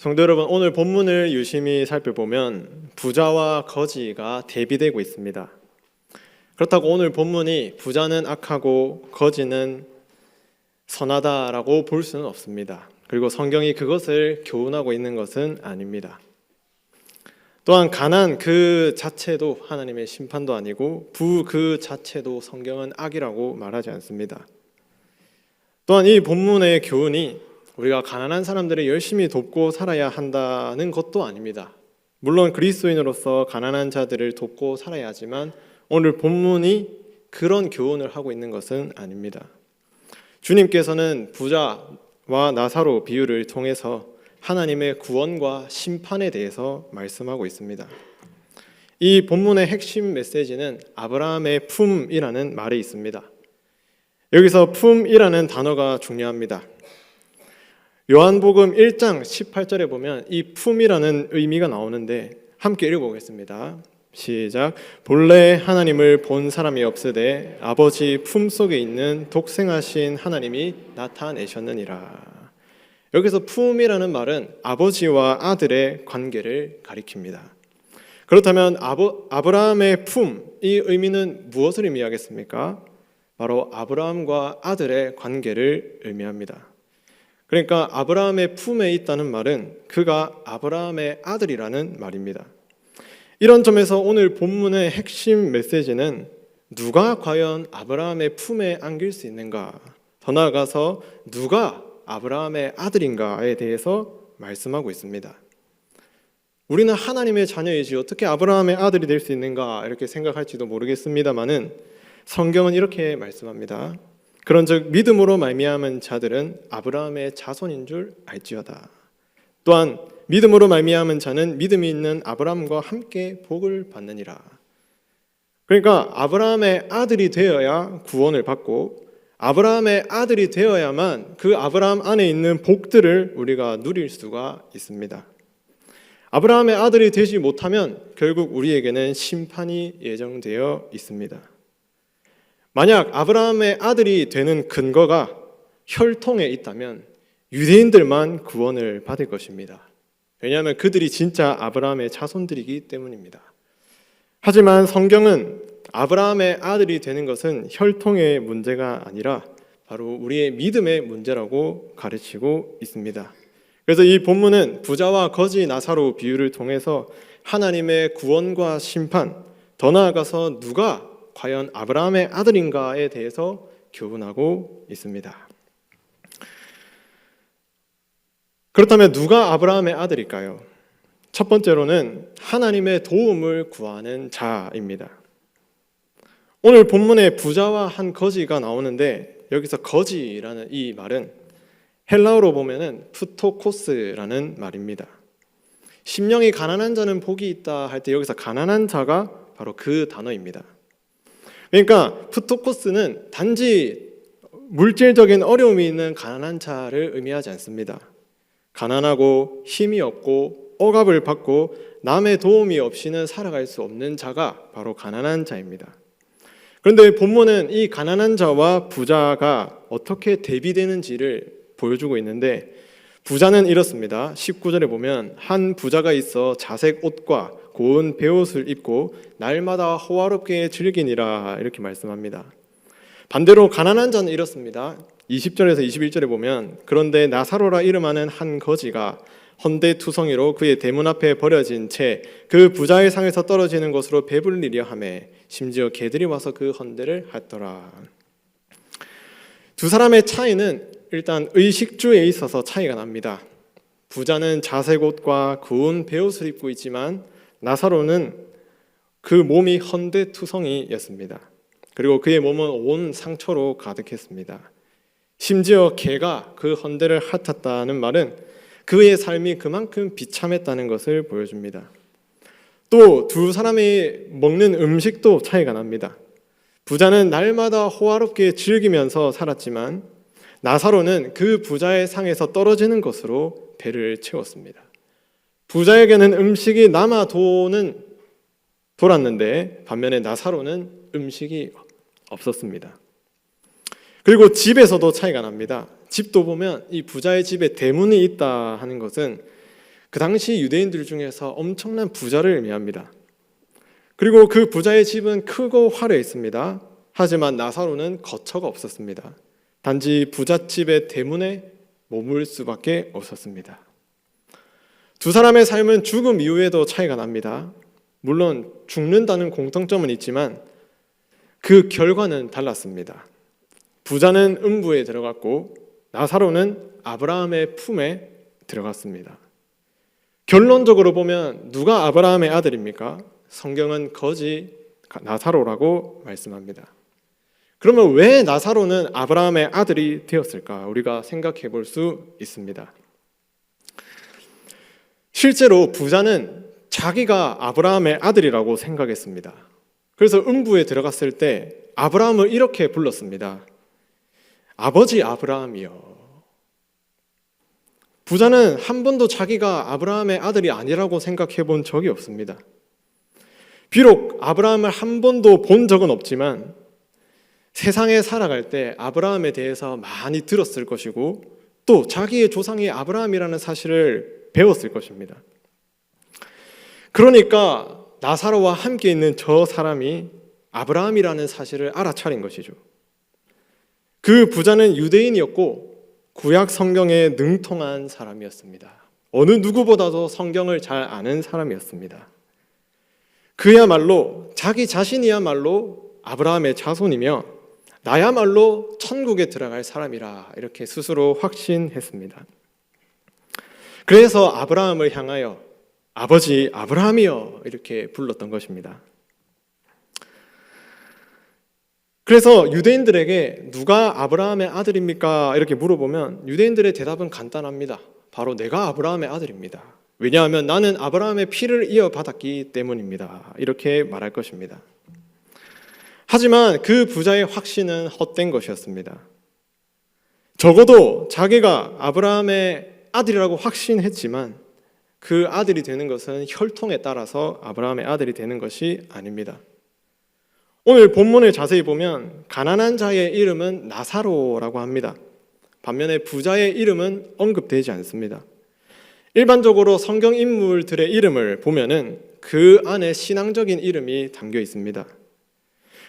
성도 여러분, 오늘 본문을 유심히 살펴보면 부자와 거지가 대비되고 있습니다. 그렇다고 오늘 본문이 부자는 악하고 거지는 선하다라고 볼 수는 없습니다. 그리고 성경이 그것을 교훈하고 있는 것은 아닙니다. 또한 가난 그 자체도 하나님의 심판도 아니고 부 그 자체도 성경은 악이라고 말하지 않습니다. 또한 이 본문의 교훈이 우리가 가난한 사람들을 열심히 돕고 살아야 한다는 것도 아닙니다. 물론 그리스도인으로서 가난한 자들을 돕고 살아야 하지만 오늘 본문이 그런 교훈을 하고 있는 것은 아닙니다. 주님께서는 부자와 나사로 비유를 통해서 하나님의 구원과 심판에 대해서 말씀하고 있습니다. 이 본문의 핵심 메시지는 아브라함의 품이라는 말이 있습니다. 여기서 품이라는 단어가 중요합니다. 요한복음 1장 18절에 보면 이 품이라는 의미가 나오는데 함께 읽어보겠습니다. 시작. 본래 하나님을 본 사람이 없으되 아버지 품 속에 있는 독생하신 하나님이 나타내셨느니라. 여기서 품이라는 말은 아버지와 아들의 관계를 가리킵니다. 그렇다면 아버, 아브라함의 품, 이 의미는 무엇을 의미하겠습니까? 바로 아브라함과 아들의 관계를 의미합니다. 그러니까 아브라함의 품에 있다는 말은 그가 아브라함의 아들이라는 말입니다. 이런 점에서 오늘 본문의 핵심 메시지는 누가 과연 아브라함의 품에 안길 수 있는가? 더 나아가서 누가 아브라함의 아들인가에 대해서 말씀하고 있습니다. 우리는 하나님의 자녀이지 어떻게 아브라함의 아들이 될 수 있는가 이렇게 생각할지도 모르겠습니다만은 성경은 이렇게 말씀합니다. 그런즉 믿음으로 말미암은 자들은 아브라함의 자손인 줄 알지어다. 또한 믿음으로 말미암은 자는 믿음이 있는 아브라함과 함께 복을 받느니라. 그러니까 아브라함의 아들이 되어야 구원을 받고 아브라함의 아들이 되어야만 그 아브라함 안에 있는 복들을 우리가 누릴 수가 있습니다. 아브라함의 아들이 되지 못하면 결국 우리에게는 심판이 예정되어 있습니다. 만약 아브라함의 아들이 되는 근거가 혈통에 있다면 유대인들만 구원을 받을 것입니다. 왜냐하면 그들이 진짜 아브라함의 자손들이기 때문입니다. 하지만 성경은 아브라함의 아들이 되는 것은 혈통의 문제가 아니라 바로 우리의 믿음의 문제라고 가르치고 있습니다. 그래서 이 본문은 부자와 거지 나사로 비유를 통해서 하나님의 구원과 심판, 더 나아가서 누가 과연 아브라함의 아들인가에 대해서 교훈하고 있습니다. 그렇다면 누가 아브라함의 아들일까요? 첫 번째로는 하나님의 도움을 구하는 자입니다. 오늘 본문에 부자와 한 거지가 나오는데 여기서 거지라는 이 말은 헬라어로 보면은 푸토코스라는 말입니다. 심령이 가난한 자는 복이 있다 할 때 여기서 가난한 자가 바로 그 단어입니다. 그러니까 푸토코스는 단지 물질적인 어려움이 있는 가난한 자를 의미하지 않습니다. 가난하고 힘이 없고 억압을 받고 남의 도움이 없이는 살아갈 수 없는 자가 바로 가난한 자입니다. 그런데 본문은 이 가난한 자와 부자가 어떻게 대비되는지를 보여주고 있는데 부자는 이렇습니다. 19절에 보면 한 부자가 있어 자색 옷과 고운 베옷을 입고 날마다 호화롭게 즐기니라 이렇게 말씀합니다. 반대로 가난한 자는 이렇습니다. 20절에서 21절에 보면 그런데 나사로라 이름하는 한 거지가 헌데 투성이로 그의 대문 앞에 버려진 채 그 부자의 상에서 떨어지는 것으로 배불리려 하매 심지어 개들이 와서 그 헌데를 했더라. 두 사람의 차이는 일단 의식주에 있어서 차이가 납니다. 부자는 자색 옷과 구운 베옷을 입고 있지만 나사로는 그 몸이 헌데투성이였습니다. 그리고 그의 몸은 온 상처로 가득했습니다. 심지어 개가 그 헌데를 핥았다는 말은 그의 삶이 그만큼 비참했다는 것을 보여줍니다. 또 두 사람이 먹는 음식도 차이가 납니다. 부자는 날마다 호화롭게 즐기면서 살았지만 나사로는 그 부자의 상에서 떨어지는 것으로 배를 채웠습니다. 부자에게는 음식이 남아 도는 돌았는데 반면에 나사로는 음식이 없었습니다. 그리고 집에서도 차이가 납니다. 집도 보면 이 부자의 집에 대문이 있다 하는 것은 그 당시 유대인들 중에서 엄청난 부자를 의미합니다. 그리고 그 부자의 집은 크고 화려했습니다. 하지만 나사로는 거처가 없었습니다. 단지 부잣집의 대문에 머물 수밖에 없었습니다. 두 사람의 삶은 죽음 이후에도 차이가 납니다. 물론 죽는다는 공통점은 있지만 그 결과는 달랐습니다. 부자는 음부에 들어갔고 나사로는 아브라함의 품에 들어갔습니다. 결론적으로 보면 누가 아브라함의 아들입니까? 성경은 거지 나사로라고 말씀합니다. 그러면 왜 나사로는 아브라함의 아들이 되었을까? 우리가 생각해 볼 수 있습니다. 실제로 부자는 자기가 아브라함의 아들이라고 생각했습니다. 그래서 음부에 들어갔을 때 아브라함을 이렇게 불렀습니다. 아버지 아브라함이요. 부자는 한 번도 자기가 아브라함의 아들이 아니라고 생각해 본 적이 없습니다. 비록 아브라함을 한 번도 본 적은 없지만 세상에 살아갈 때 아브라함에 대해서 많이 들었을 것이고 또 자기의 조상이 아브라함이라는 사실을 배웠을 것입니다. 그러니까 나사로와 함께 있는 저 사람이 아브라함이라는 사실을 알아차린 것이죠. 그 부자는 유대인이었고 구약 성경에 능통한 사람이었습니다. 어느 누구보다도 성경을 잘 아는 사람이었습니다. 그야말로 자기 자신이야말로 아브라함의 자손이며 나야말로 천국에 들어갈 사람이라 이렇게 스스로 확신했습니다. 그래서 아브라함을 향하여 아버지 아브라함이여 이렇게 불렀던 것입니다. 그래서 유대인들에게 누가 아브라함의 아들입니까? 이렇게 물어보면 유대인들의 대답은 간단합니다. 바로 내가 아브라함의 아들입니다. 왜냐하면 나는 아브라함의 피를 이어받았기 때문입니다. 이렇게 말할 것입니다. 하지만 그 부자의 확신은 헛된 것이었습니다. 적어도 자기가 아브라함의 아들이라고 확신했지만 그 아들이 되는 것은 혈통에 따라서 아브라함의 아들이 되는 것이 아닙니다. 오늘 본문을 자세히 보면 가난한 자의 이름은 나사로라고 합니다. 반면에 부자의 이름은 언급되지 않습니다. 일반적으로 성경 인물들의 이름을 보면은 그 안에 신앙적인 이름이 담겨 있습니다.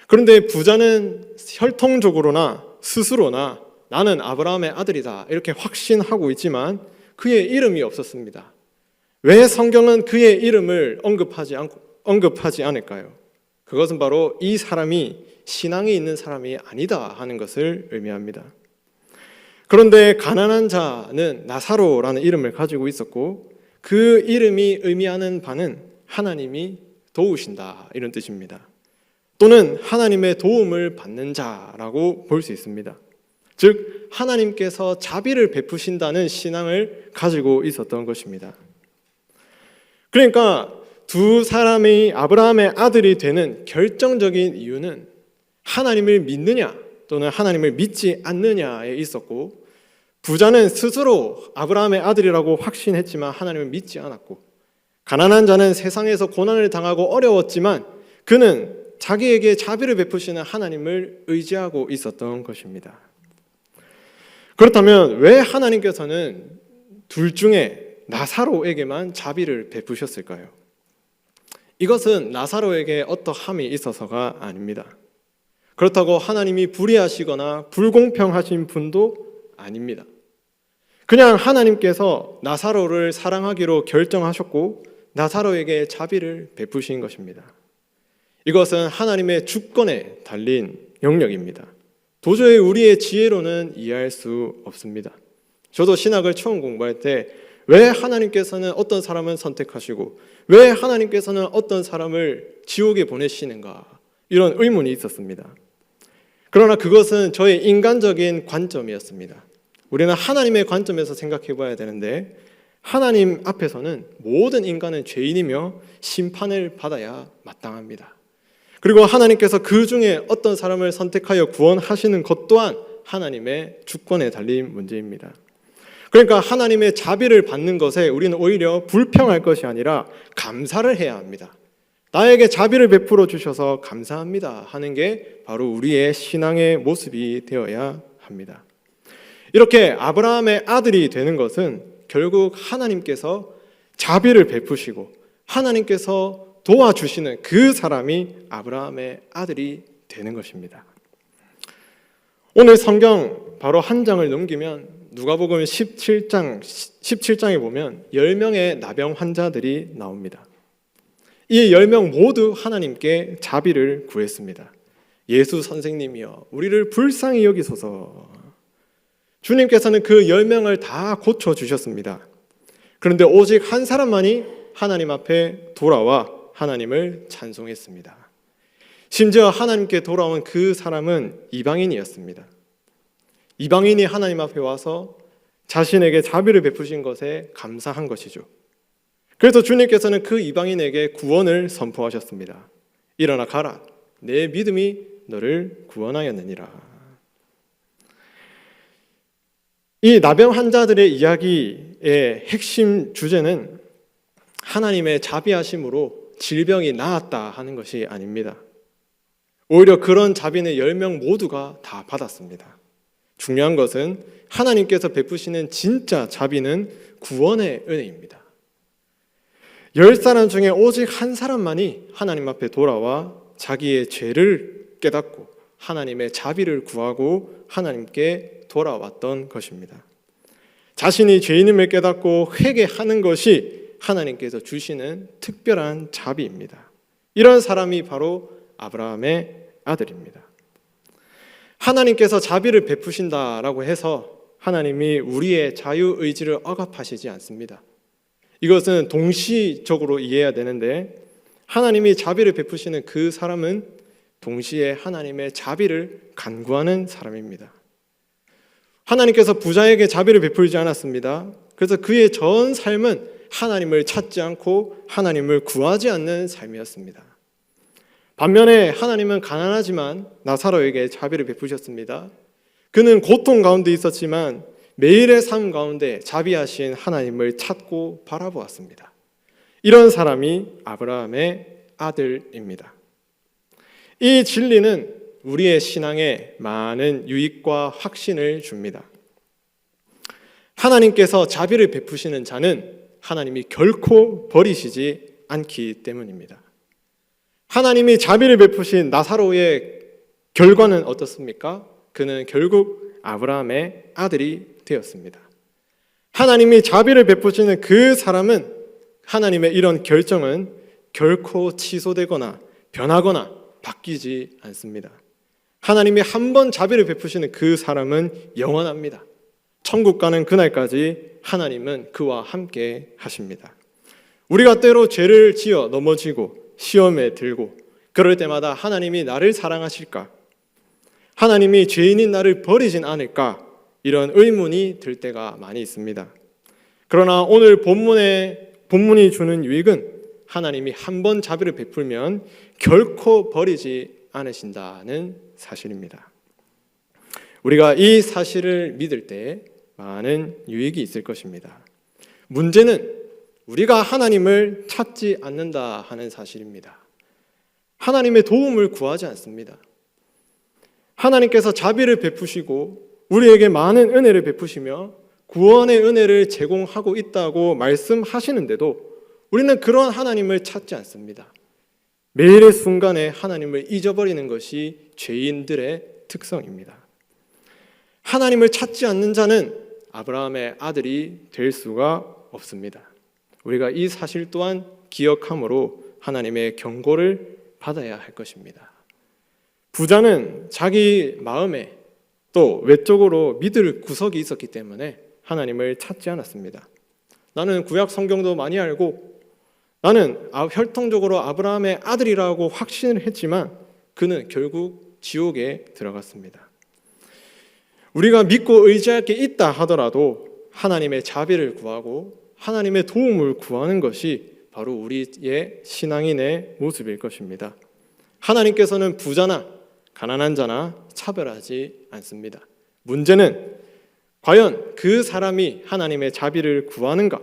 그런데 부자는 혈통적으로나 스스로나 나는 아브라함의 아들이다 이렇게 확신하고 있지만 그의 이름이 없었습니다. 왜 성경은 그의 이름을 언급하지 않고 언급하지 않을까요? 그것은 바로 이 사람이 신앙이 있는 사람이 아니다 하는 것을 의미합니다. 그런데 가난한 자는 나사로라는 이름을 가지고 있었고 그 이름이 의미하는 바는 하나님이 도우신다 이런 뜻입니다. 또는 하나님의 도움을 받는 자라고 볼 수 있습니다. 즉 하나님께서 자비를 베푸신다는 신앙을 가지고 있었던 것입니다. 그러니까 두 사람이 아브라함의 아들이 되는 결정적인 이유는 하나님을 믿느냐 또는 하나님을 믿지 않느냐에 있었고 부자는 스스로 아브라함의 아들이라고 확신했지만 하나님을 믿지 않았고 가난한 자는 세상에서 고난을 당하고 어려웠지만 그는 자기에게 자비를 베푸시는 하나님을 의지하고 있었던 것입니다. 그렇다면 왜 하나님께서는 둘 중에 나사로에게만 자비를 베푸셨을까요? 이것은 나사로에게 어떠함이 있어서가 아닙니다. 그렇다고 하나님이 불의하시거나 불공평하신 분도 아닙니다. 그냥 하나님께서 나사로를 사랑하기로 결정하셨고 나사로에게 자비를 베푸신 것입니다. 이것은 하나님의 주권에 달린 영역입니다. 도저히 우리의 지혜로는 이해할 수 없습니다. 저도 신학을 처음 공부할 때 왜 하나님께서는 어떤 사람을 선택하시고 왜 하나님께서는 어떤 사람을 지옥에 보내시는가 이런 의문이 있었습니다. 그러나 그것은 저의 인간적인 관점이었습니다. 우리는 하나님의 관점에서 생각해 봐야 되는데 하나님 앞에서는 모든 인간은 죄인이며 심판을 받아야 마땅합니다. 그리고 하나님께서 그 중에 어떤 사람을 선택하여 구원하시는 것 또한 하나님의 주권에 달린 문제입니다. 그러니까 하나님의 자비를 받는 것에 우리는 오히려 불평할 것이 아니라 감사를 해야 합니다. 나에게 자비를 베풀어 주셔서 감사합니다 하는 게 바로 우리의 신앙의 모습이 되어야 합니다. 이렇게 아브라함의 아들이 되는 것은 결국 하나님께서 자비를 베푸시고 하나님께서 도와주시는 그 사람이 아브라함의 아들이 되는 것입니다. 오늘 성경 바로 한 장을 넘기면 누가복음 17장 17장에 보면 10명의 나병 환자들이 나옵니다. 이 10명 모두 하나님께 자비를 구했습니다. 예수 선생님이여 우리를 불쌍히 여기소서. 주님께서는 그 10명을 다 고쳐 주셨습니다. 그런데 오직 한 사람만이 하나님 앞에 돌아와 하나님을 찬송했습니다. 심지어 하나님께 돌아온 그 사람은 이방인이었습니다. 이방인이 하나님 앞에 와서 자신에게 자비를 베푸신 것에 감사한 것이죠. 그래서 주님께서는 그 이방인에게 구원을 선포하셨습니다. 일어나 가라. 내 믿음이 너를 구원하였느니라. 이 나병 환자들의 이야기의 핵심 주제는 하나님의 자비하심으로 질병이 나았다 하는 것이 아닙니다. 오히려 그런 자비는 10명 모두가 다 받았습니다. 중요한 것은 하나님께서 베푸시는 진짜 자비는 구원의 은혜입니다. 열 사람 중에 오직 한 사람만이 하나님 앞에 돌아와 자기의 죄를 깨닫고 하나님의 자비를 구하고 하나님께 돌아왔던 것입니다. 자신이 죄인임을 깨닫고 회개하는 것이 하나님께서 주시는 특별한 자비입니다. 이런 사람이 바로 아브라함의 아들입니다. 하나님께서 자비를 베푸신다라고 해서 하나님이 우리의 자유 의지를 억압하시지 않습니다. 이것은 동시적으로 이해해야 되는데 하나님이 자비를 베푸시는 그 사람은 동시에 하나님의 자비를 간구하는 사람입니다. 하나님께서 부자에게 자비를 베풀지 않았습니다. 그래서 그의 전 삶은 하나님을 찾지 않고 하나님을 구하지 않는 삶이었습니다. 반면에 하나님은 가난하지만 나사로에게 자비를 베푸셨습니다. 그는 고통 가운데 있었지만 매일의 삶 가운데 자비하신 하나님을 찾고 바라보았습니다. 이런 사람이 아브라함의 아들입니다. 이 진리는 우리의 신앙에 많은 유익과 확신을 줍니다. 하나님께서 자비를 베푸시는 자는 하나님이 결코 버리시지 않기 때문입니다. 하나님이 자비를 베푸신 나사로의 결과는 어떻습니까? 그는 결국 아브라함의 아들이 되었습니다. 하나님이 자비를 베푸시는 그 사람은 하나님의 이런 결정은 결코 취소되거나 변하거나 바뀌지 않습니다. 하나님이 한 번 자비를 베푸시는 그 사람은 영원합니다. 천국 가는 그날까지 하나님은 그와 함께 하십니다. 우리가 때로 죄를 지어 넘어지고 시험에 들고 그럴 때마다 하나님이 나를 사랑하실까? 하나님이 죄인인 나를 버리진 않을까? 이런 의문이 들 때가 많이 있습니다. 그러나 오늘 본문의 본문이 주는 유익은 하나님이 한 번 자비를 베풀면 결코 버리지 않으신다는 사실입니다. 우리가 이 사실을 믿을 때 많은 유익이 있을 것입니다. 문제는 우리가 하나님을 찾지 않는다 하는 사실입니다. 하나님의 도움을 구하지 않습니다. 하나님께서 자비를 베푸시고 우리에게 많은 은혜를 베푸시며 구원의 은혜를 제공하고 있다고 말씀하시는데도 우리는 그런 하나님을 찾지 않습니다. 매일의 순간에 하나님을 잊어버리는 것이 죄인들의 특성입니다. 하나님을 찾지 않는 자는 아브라함의 아들이 될 수가 없습니다. 우리가 이 사실 또한 기억함으로 하나님의 경고를 받아야 할 것입니다. 부자는 자기 마음에 또 외적으로 믿을 구석이 있었기 때문에 하나님을 찾지 않았습니다. 나는 구약 성경도 많이 알고 나는 아, 혈통적으로 아브라함의 아들이라고 확신을 했지만 그는 결국 지옥에 들어갔습니다. 우리가 믿고 의지할 게 있다 하더라도 하나님의 자비를 구하고 하나님의 도움을 구하는 것이 바로 우리의 신앙인의 모습일 것입니다. 하나님께서는 부자나 가난한 자나 차별하지 않습니다. 문제는 과연 그 사람이 하나님의 자비를 구하는가,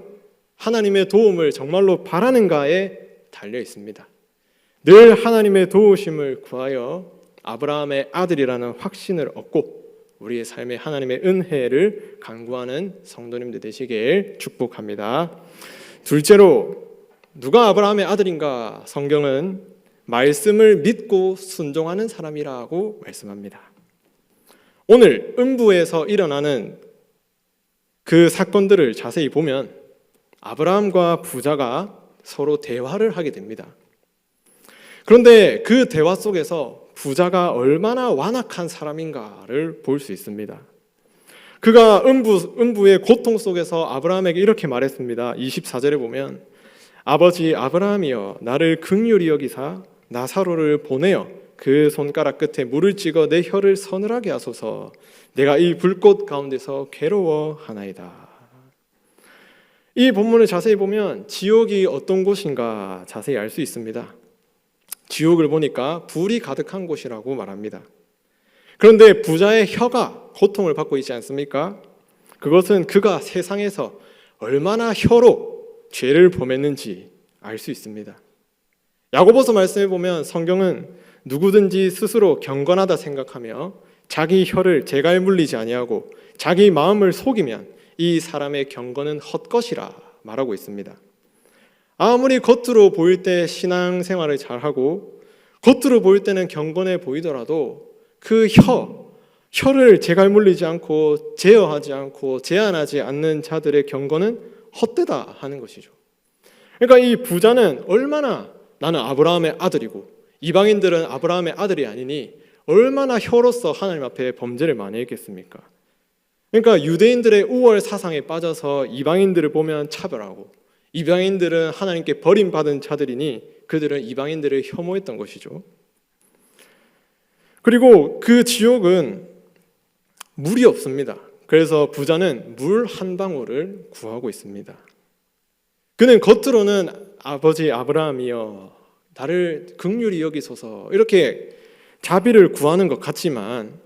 하나님의 도움을 정말로 바라는가에 달려 있습니다. 늘 하나님의 도우심을 구하여 아브라함의 아들이라는 확신을 얻고 우리의 삶에 하나님의 은혜를 간구하는 성도님들 되시길 축복합니다. 둘째로 누가 아브라함의 아들인가? 성경은 말씀을 믿고 순종하는 사람이라고 말씀합니다. 오늘 음부에서 일어나는 그 사건들을 자세히 보면 아브라함과 부자가 서로 대화를 하게 됩니다. 그런데 그 대화 속에서 부자가 얼마나 완악한 사람인가를 볼 수 있습니다. 그가 음부, 음부의 고통 속에서 아브라함에게 이렇게 말했습니다. 24절에 보면 아버지 아브라함이여 나를 극률히 여기사 나사로를 보내어 그 손가락 끝에 물을 찍어 내 혀를 서늘하게 하소서 내가 이 불꽃 가운데서 괴로워하나이다. 이 본문을 자세히 보면 지옥이 어떤 곳인가 자세히 알 수 있습니다. 지옥을 보니까 불이 가득한 곳이라고 말합니다. 그런데 부자의 혀가 고통을 받고 있지 않습니까? 그것은 그가 세상에서 얼마나 혀로 죄를 범했는지 알 수 있습니다. 야고보서 말씀해 보면 성경은 누구든지 스스로 경건하다 생각하며 자기 혀를 제갈 물리지 아니하고 자기 마음을 속이면 이 사람의 경건은 헛것이라 말하고 있습니다. 아무리 겉으로 보일 때 신앙생활을 잘하고 겉으로 보일 때는 경건해 보이더라도 그 혀, 혀를 제갈 물리지 않고 제어하지 않고 제한하지 않는 자들의 경건은 헛되다 하는 것이죠. 그러니까 이 부자는 얼마나 나는 아브라함의 아들이고 이방인들은 아브라함의 아들이 아니니 얼마나 혀로서 하나님 앞에 범죄를 많이 했겠습니까? 그러니까 유대인들의 우월 사상에 빠져서 이방인들을 보면 차별하고 이방인들은 하나님께 버림받은 자들이니 그들은 이방인들을 혐오했던 것이죠. 그리고 그 지옥은 물이 없습니다. 그래서 부자는 물 한 방울을 구하고 있습니다. 그는 겉으로는 아버지 아브라함이여 나를 극률히 여기소서 이렇게 자비를 구하는 것 같지만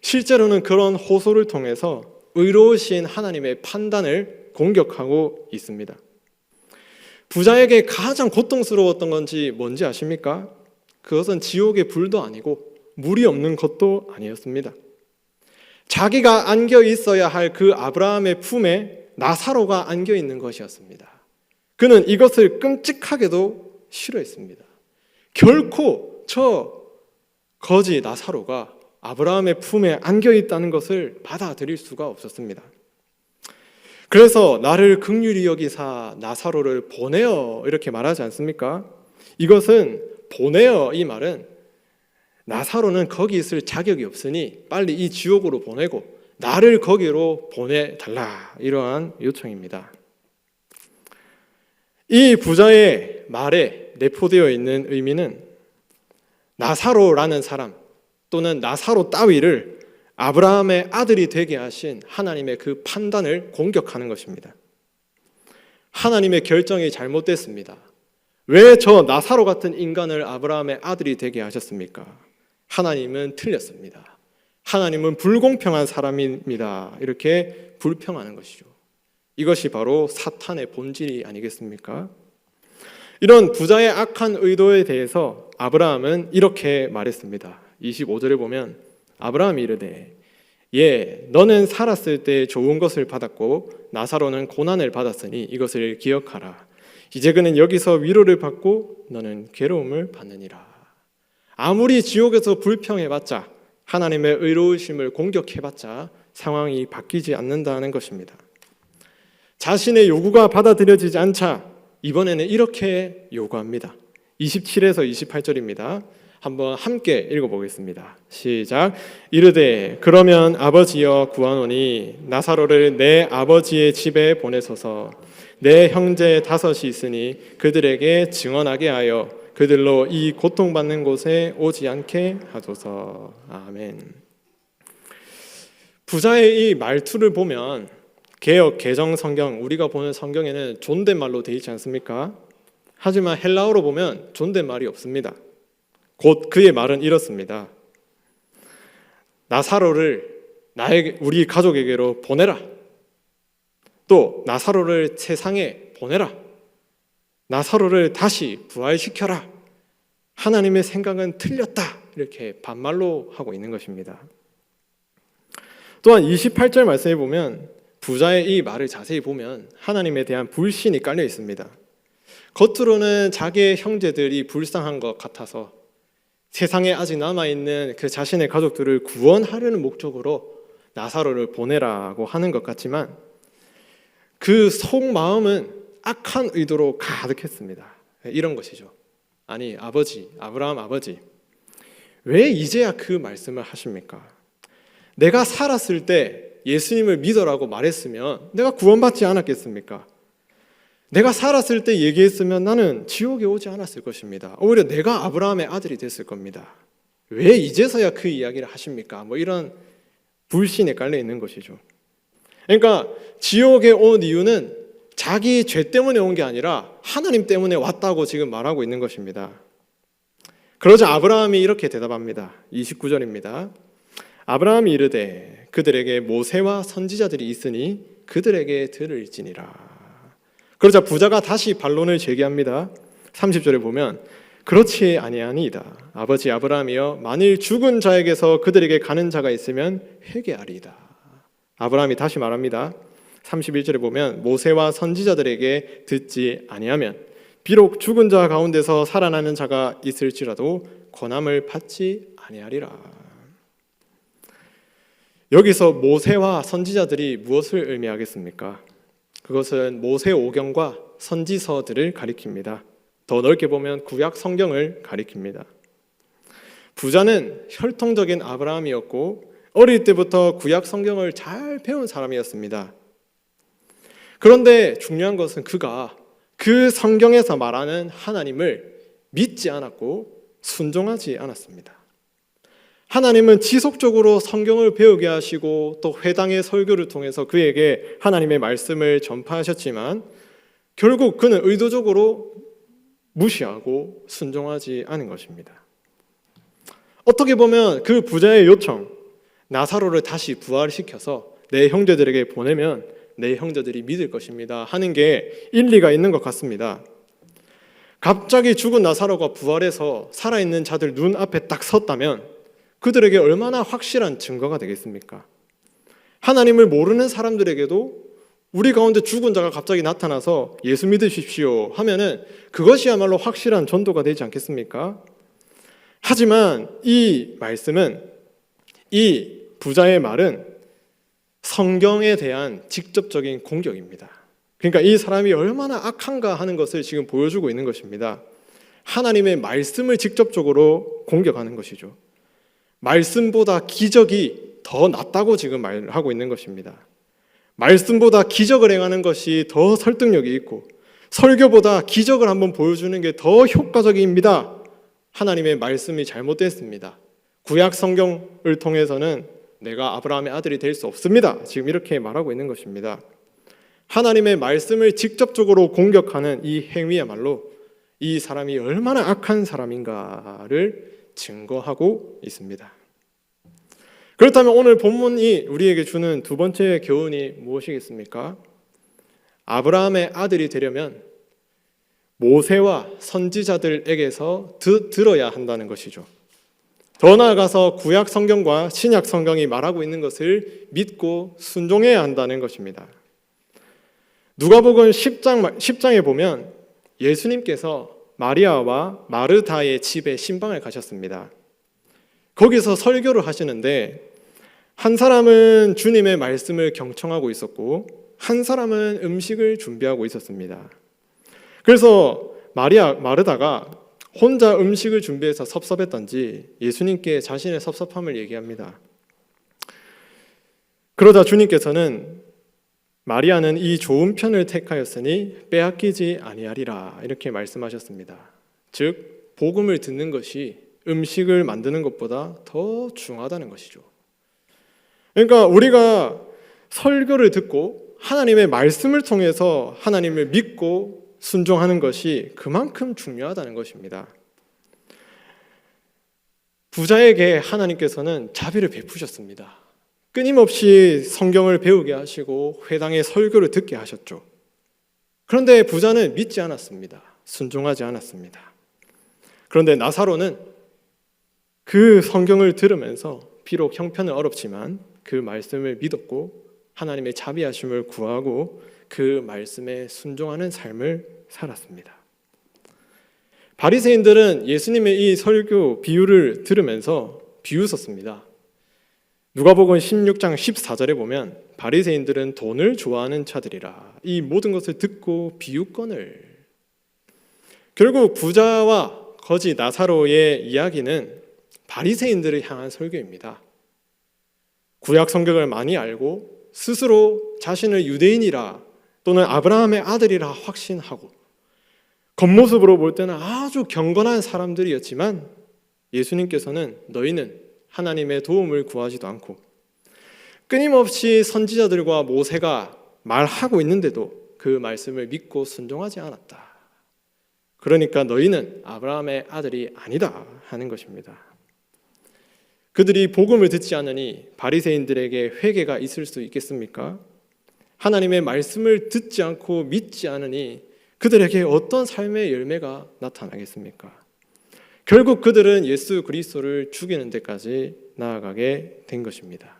실제로는 그런 호소를 통해서 의로우신 하나님의 판단을 공격하고 있습니다. 부자에게 가장 고통스러웠던 건지 뭔지 아십니까? 그것은 지옥의 불도 아니고 물이 없는 것도 아니었습니다. 자기가 안겨 있어야 할 그 아브라함의 품에 나사로가 안겨 있는 것이었습니다. 그는 이것을 끔찍하게도 싫어했습니다. 결코 저 거지 나사로가 아브라함의 품에 안겨 있다는 것을 받아들일 수가 없었습니다. 그래서 나를 극률히 여기사 나사로를 보내어 이렇게 말하지 않습니까? 이것은 보내어 이 말은 나사로는 거기 있을 자격이 없으니 빨리 이 지옥으로 보내고 나를 거기로 보내달라 이러한 요청입니다. 이 부자의 말에 내포되어 있는 의미는 나사로라는 사람 또는 나사로 따위를 아브라함의 아들이 되게 하신 하나님의 그 판단을 공격하는 것입니다. 하나님의 결정이 잘못됐습니다. 왜 저 나사로 같은 인간을 아브라함의 아들이 되게 하셨습니까? 하나님은 틀렸습니다. 하나님은 불공평한 사람입니다. 이렇게 불평하는 것이죠. 이것이 바로 사탄의 본질이 아니겠습니까? 이런 부자의 악한 의도에 대해서 아브라함은 이렇게 말했습니다. 25절에 보면 아브라함이 이르되 예 너는 살았을 때 좋은 것을 받았고 나사로는 고난을 받았으니 이것을 기억하라. 이제 그는 여기서 위로를 받고 너는 괴로움을 받느니라. 아무리 지옥에서 불평해봤자 하나님의 의로우심을 공격해봤자 상황이 바뀌지 않는다는 것입니다. 자신의 요구가 받아들여지지 않자 이번에는 이렇게 요구합니다. 27에서 28절입니다. 한번 함께 읽어보겠습니다. 시작. 이르되 그러면 아버지여 구하노니 나사로를 내 아버지의 집에 보내소서 내 형제 다섯이 있으니 그들에게 증언하게 하여 그들로 이 고통받는 곳에 오지 않게 하소서. 아멘. 부자의 이 말투를 보면 개혁 개정 성경 우리가 보는 성경에는 존댓말로 되어 있지 않습니까? 하지만 헬라어로 보면 존댓말이 없습니다. 곧 그의 말은 이렇습니다. 나사로를 나에게 우리 가족에게로 보내라. 또 나사로를 세상에 보내라. 나사로를 다시 부활시켜라. 하나님의 생각은 틀렸다. 이렇게 반말로 하고 있는 것입니다. 또한 28절 말씀해 보면 부자의 이 말을 자세히 보면 하나님에 대한 불신이 깔려 있습니다. 겉으로는 자기의 형제들이 불쌍한 것 같아서 세상에 아직 남아 있는 그 자신의 가족들을 구원하려는 목적으로 나사로를 보내라고 하는 것 같지만 그 속마음은 악한 의도로 가득했습니다. 이런 것이죠. 아니 아버지 아브라함 아버지 왜 이제야 그 말씀을 하십니까? 내가 살았을 때 예수님을 믿어라고 말했으면 내가 구원받지 않았겠습니까? 내가 살았을 때 얘기했으면 나는 지옥에 오지 않았을 것입니다. 오히려 내가 아브라함의 아들이 됐을 겁니다. 왜 이제서야 그 이야기를 하십니까? 뭐 이런 불신에 깔려 있는 것이죠. 그러니까 지옥에 온 이유는 자기 죄 때문에 온 게 아니라 하나님 때문에 왔다고 지금 말하고 있는 것입니다. 그러자 아브라함이 이렇게 대답합니다. 29절입니다. 아브라함이 이르되 그들에게 모세와 선지자들이 있으니 그들에게 들을지니라. 그러자 부자가 다시 반론을 제기합니다. 30절에 보면 그렇지 아니하니이다. 아버지 아브라함이여 만일 죽은 자에게서 그들에게 가는 자가 있으면 회개하리이다. 아브라함이 다시 말합니다. 31절에 보면 모세와 선지자들에게 듣지 아니하면 비록 죽은 자 가운데서 살아나는 자가 있을지라도 권함을 받지 아니하리라. 여기서 모세와 선지자들이 무엇을 의미하겠습니까? 그것은 모세 오경과 선지서들을 가리킵니다. 더 넓게 보면 구약 성경을 가리킵니다. 부자는 혈통적인 아브라함이었고 어릴 때부터 구약 성경을 잘 배운 사람이었습니다. 그런데 중요한 것은 그가 그 성경에서 말하는 하나님을 믿지 않았고 순종하지 않았습니다. 하나님은 지속적으로 성경을 배우게 하시고 또 회당의 설교를 통해서 그에게 하나님의 말씀을 전파하셨지만 결국 그는 의도적으로 무시하고 순종하지 않은 것입니다. 어떻게 보면 그 부자의 요청, 나사로를 다시 부활시켜서 내 형제들에게 보내면 내 형제들이 믿을 것입니다. 하는 게 일리가 있는 것 같습니다. 갑자기 죽은 나사로가 부활해서 살아있는 자들 눈 앞에 딱 섰다면 그들에게 얼마나 확실한 증거가 되겠습니까? 하나님을 모르는 사람들에게도 우리 가운데 죽은 자가 갑자기 나타나서 예수 믿으십시오 하면은 그것이야말로 확실한 전도가 되지 않겠습니까? 하지만 이 말씀은 이 부자의 말은 성경에 대한 직접적인 공격입니다. 그러니까 이 사람이 얼마나 악한가 하는 것을 지금 보여주고 있는 것입니다. 하나님의 말씀을 직접적으로 공격하는 것이죠. 말씀보다 기적이 더 낫다고 지금 말하고 있는 것입니다. 말씀보다 기적을 행하는 것이 더 설득력이 있고 설교보다 기적을 한번 보여주는 게 더 효과적입니다. 하나님의 말씀이 잘못됐습니다. 구약 성경을 통해서는 내가 아브라함의 아들이 될 수 없습니다. 지금 이렇게 말하고 있는 것입니다. 하나님의 말씀을 직접적으로 공격하는 이 행위야말로 이 사람이 얼마나 악한 사람인가를 증거하고 있습니다. 그렇다면 오늘 본문이 우리에게 주는 두 번째 교훈이 무엇이겠습니까? 아브라함의 아들이 되려면 모세와 선지자들에게서 듣, 들어야 한다는 것이죠. 더 나아가서 구약 성경과 신약 성경이 말하고 있는 것을 믿고 순종해야 한다는 것입니다. 누가복음 10장 10장에 보면 예수님께서 마리아와 마르다의 집에 신방을 가셨습니다. 거기서 설교를 하시는데 한 사람은 주님의 말씀을 경청하고 있었고 한 사람은 음식을 준비하고 있었습니다. 그래서 마리아 마르다가 혼자 음식을 준비해서 섭섭했던지 예수님께 자신의 섭섭함을 얘기합니다. 그러자 주님께서는 마리아는 이 좋은 편을 택하였으니 빼앗기지 아니하리라 이렇게 말씀하셨습니다. 즉 복음을 듣는 것이 음식을 만드는 것보다 더 중하다는 것이죠. 그러니까 우리가 설교를 듣고 하나님의 말씀을 통해서 하나님을 믿고 순종하는 것이 그만큼 중요하다는 것입니다. 부자에게 하나님께서는 자비를 베푸셨습니다. 끊임없이 성경을 배우게 하시고 회당의 설교를 듣게 하셨죠. 그런데 부자는 믿지 않았습니다. 순종하지 않았습니다. 그런데 나사로는 그 성경을 들으면서 비록 형편은 어렵지만 그 말씀을 믿었고 하나님의 자비하심을 구하고 그 말씀에 순종하는 삶을 살았습니다. 바리새인들은 예수님의 이 설교 비유를 들으면서 비웃었습니다. 누가복음 16장 14절에 보면 바리새인들은 돈을 좋아하는 자들이라 이 모든 것을 듣고 비웃건을 결국 부자와 거지 나사로의 이야기는 바리새인들을 향한 설교입니다. 구약 성경을 많이 알고 스스로 자신을 유대인이라 또는 아브라함의 아들이라 확신하고 겉모습으로 볼 때는 아주 경건한 사람들이었지만 예수님께서는 너희는 하나님의 도움을 구하지도 않고 끊임없이 선지자들과 모세가 말하고 있는데도 그 말씀을 믿고 순종하지 않았다. 그러니까 너희는 아브라함의 아들이 아니다 하는 것입니다. 그들이 복음을 듣지 않으니 바리새인들에게 회개가 있을 수 있겠습니까? 하나님의 말씀을 듣지 않고 믿지 않으니 그들에게 어떤 삶의 열매가 나타나겠습니까? 결국 그들은 예수 그리스도를 죽이는 데까지 나아가게 된 것입니다.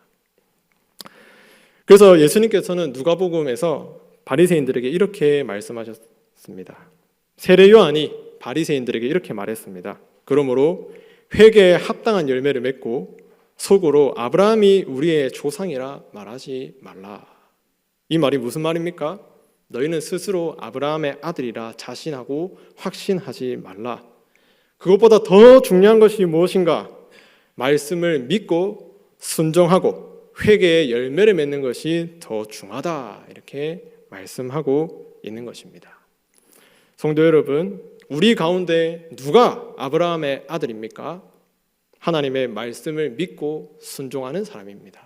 그래서 예수님께서는 누가복음에서 바리새인들에게 이렇게 말씀하셨습니다. 세례 요한이 바리새인들에게 이렇게 말했습니다. 그러므로 회개에 합당한 열매를 맺고 속으로 아브라함이 우리의 조상이라 말하지 말라. 이 말이 무슨 말입니까? 너희는 스스로 아브라함의 아들이라 자신하고 확신하지 말라. 그것보다 더 중요한 것이 무엇인가? 말씀을 믿고 순종하고 회개의 열매를 맺는 것이 더 중하다. 이렇게 말씀하고 있는 것입니다. 성도 여러분, 우리 가운데 누가 아브라함의 아들입니까? 하나님의 말씀을 믿고 순종하는 사람입니다.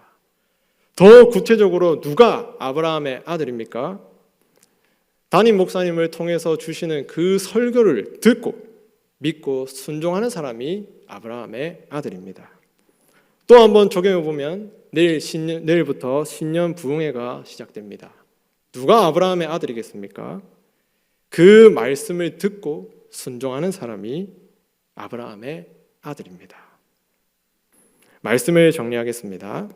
더 구체적으로 누가 아브라함의 아들입니까? 담임 목사님을 통해서 주시는 그 설교를 듣고 믿고 순종하는 사람이 아브라함의 아들입니다. 또 한번 적용해 보면 내일 신년, 내일부터 신년 부흥회가 시작됩니다. 누가 아브라함의 아들이겠습니까? 그 말씀을 듣고 순종하는 사람이 아브라함의 아들입니다. 말씀을 정리하겠습니다.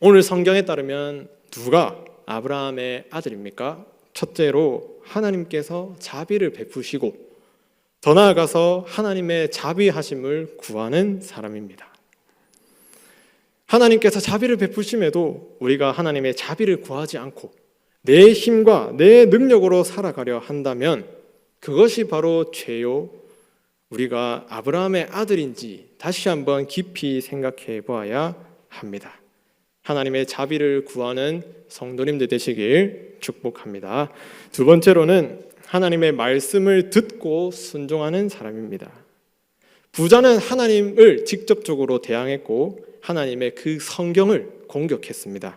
오늘 성경에 따르면 누가 아브라함의 아들입니까? 첫째로 하나님께서 자비를 베푸시고 더 나아가서 하나님의 자비하심을 구하는 사람입니다. 하나님께서 자비를 베푸심에도 우리가 하나님의 자비를 구하지 않고 내 힘과 내 능력으로 살아가려 한다면 그것이 바로 죄요. 우리가 아브라함의 아들인지 다시 한번 깊이 생각해 보아야 합니다. 하나님의 자비를 구하는 성도님들 되시길 축복합니다. 두 번째로는 하나님의 말씀을 듣고 순종하는 사람입니다. 부자는 하나님을 직접적으로 대항했고 하나님의 그 성경을 공격했습니다.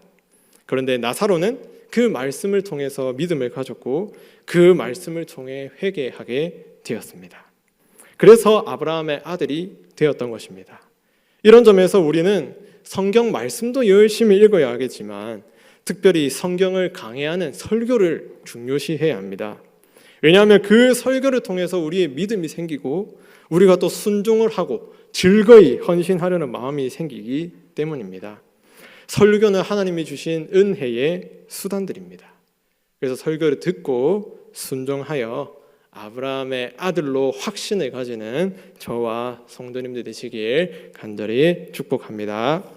그런데 나사로는 그 말씀을 통해서 믿음을 가졌고 그 말씀을 통해 회개하게 되었습니다. 그래서 아브라함의 아들이 되었던 것입니다. 이런 점에서 우리는 성경 말씀도 열심히 읽어야 하겠지만 특별히 성경을 강해하는 설교를 중요시해야 합니다. 왜냐하면 그 설교를 통해서 우리의 믿음이 생기고 우리가 또 순종을 하고 즐거이 헌신하려는 마음이 생기기 때문입니다. 설교는 하나님이 주신 은혜의 수단들입니다. 그래서 설교를 듣고 순종하여 아브라함의 아들로 확신을 가지는 저와 성도님들 되시길 간절히 축복합니다.